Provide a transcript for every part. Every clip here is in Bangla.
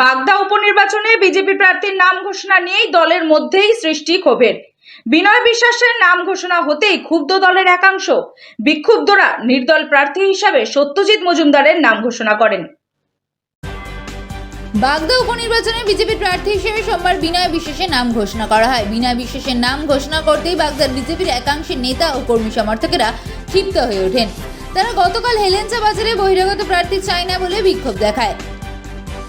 বাগদা উপনির্বাচনে বিজেপি প্রার্থীর নাম ঘোষণা নিয়েই দলের মধ্যেই সৃষ্টি ক্ষোভের। বিনয় বিশ্বাসের নাম ঘোষণা হতেই ক্ষুব্ধ দলের একাংশ, বিক্ষুব্ধরা নির্দল প্রার্থী হিসাবে সত্যজিৎ মজুমদারের নাম ঘোষণা করেন। বাগদা উপনির্বাচনে বিজেপি প্রার্থী হিসেবে সোমবার বিনয় বিশ্বাসের নাম ঘোষণা করা হয়। বিনয় বিশ্বাসের নাম ঘোষণা করতেই বাগদার বিজেপির একাংশের নেতা ও কর্মী সমর্থকেরা ক্ষিপ্ত হয়ে ওঠেন। তারা গতকাল হেলেঞ্চা বাজারে বহিরাগত প্রার্থী চায় না বলে বিক্ষোভ দেখায়।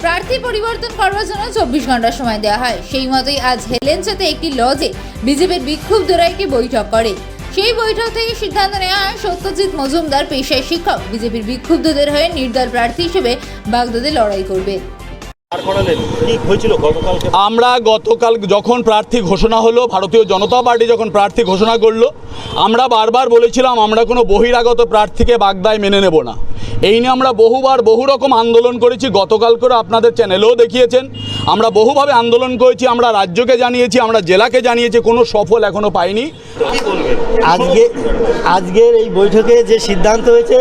প্রার্থী পরিবর্তন করার জন্য চব্বিশ ঘণ্টা সময় দেওয়া হয়। সেই মতোই আজ হেলেঞ্চাতে একটি লজে বিজেপির বিক্ষুব্ধরা একটি বৈঠক করে। সেই বৈঠক থেকে সিদ্ধান্ত নেওয়া হয় সত্যজিৎ মজুমদার পেশায় শিক্ষক। বিজেপির বিক্ষুব্ধদের হয়ে নির্দল প্রার্থী হিসেবে বাগদাদে লড়াই করবে। আমরা গতকাল যখন প্রার্থী ঘোষণা হলো, ভারতীয় জনতা পার্টি যখন প্রার্থী ঘোষণা করল, আমরা বারবার বলেছিলাম, আমরা কোনো বহিরাগত প্রার্থীকে বাগদায় মেনে নেব না। এই নিয়ে আমরা বহুবার বহু রকম আন্দোলন করেছি। গতকাল করে আপনাদের চ্যানেলেও দেখিয়েছেন। আমরা বহুভাবে আন্দোলন করেছি আমরা রাজ্যকে জানিয়েছি আমরা জেলাকে জানিয়েছি কোনো সফল এখনও পাইনি। আজকে আজকের এই বৈঠকে যে সিদ্ধান্ত হয়েছে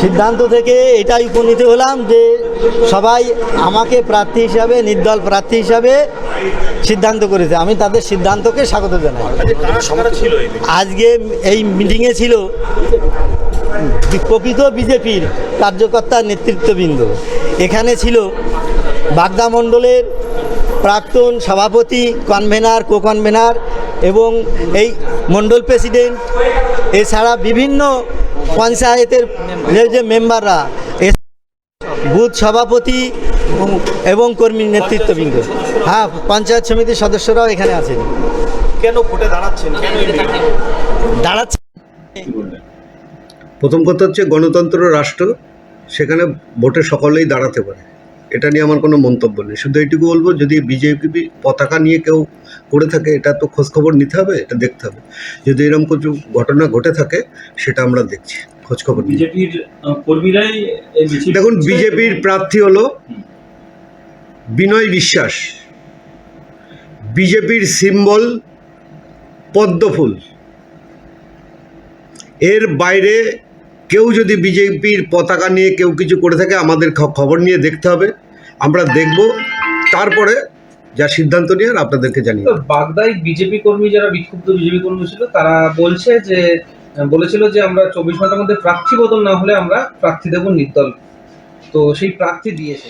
সিদ্ধান্ত থেকে এটাই উপনীত হলাম যে সবাই আমাকে প্রার্থী হিসাবে নির্দল প্রার্থী হিসাবে সিদ্ধান্ত করেছে। আমি তাদের সিদ্ধান্তকে স্বাগত জানাই। আজকে এই মিটিংয়ে ছিল প্রকৃত বিজেপির কার্যকর্তা নেতৃত্ববৃন্দ। এখানে ছিল বাগদা মণ্ডলের প্রাক্তন সভাপতি কনভেনার কো কনভেনার এবং এই মণ্ডল প্রেসিডেন্ট এছাড়া বিভিন্ন পঞ্চায়েতের যে মেম্বাররা বুথ সভাপতি এবং কর্মী নেতৃত্ববৃন্দ। হ্যাঁ পঞ্চায়েত সমিতির সদস্যরাও এখানে আছেন। কেন ভোটে দাঁড়াচ্ছেন? দাঁড়াচ্ছে। প্রথম কথা হচ্ছে গণতন্ত্র রাষ্ট্র সেখানে ভোটে সকলেই দাঁড়াতে পারে। এটা নিয়ে আমার কোনো মন্তব্য নেই। শুধু এইটুকু বলব যদি বিজেপি পতাকা নিয়ে কেউ করে থাকে এটা তো খোঁজখবর নিতে হবে এটা দেখতে হবে। যদি এরকম কিছু ঘটনা ঘটে থাকে সেটা আমরা দেখছি খোঁজখবর নিয়ে। বিজেপির কর্মীরাই দেখুন বিজেপির প্রার্থী হলো বিনয় বিশ্বাস। বিজেপির সিম্বল পদ্মফুল। এর বাইরে কেউ যদি বিজেপির পতাকা নিয়ে কেউ কিছু করে থাকে আমাদের খবর নিয়ে দেখতে হবে। আমরা দেখব, তারপরে যা সিদ্ধান্ত নিয়ে আপনাদেরকে জানিয়ে বাগদায় বিজেপি কর্মী যারা, বিক্ষুব্ধ বিজেপি কর্মী ছিল, তারা বলছে যে, বলেছিল যে আমরা চব্বিশ ঘণ্টার মধ্যে প্রার্থী বদল না হলে আমরা প্রার্থী দেব নির্দল। তো সেই প্রার্থী দিয়েছে।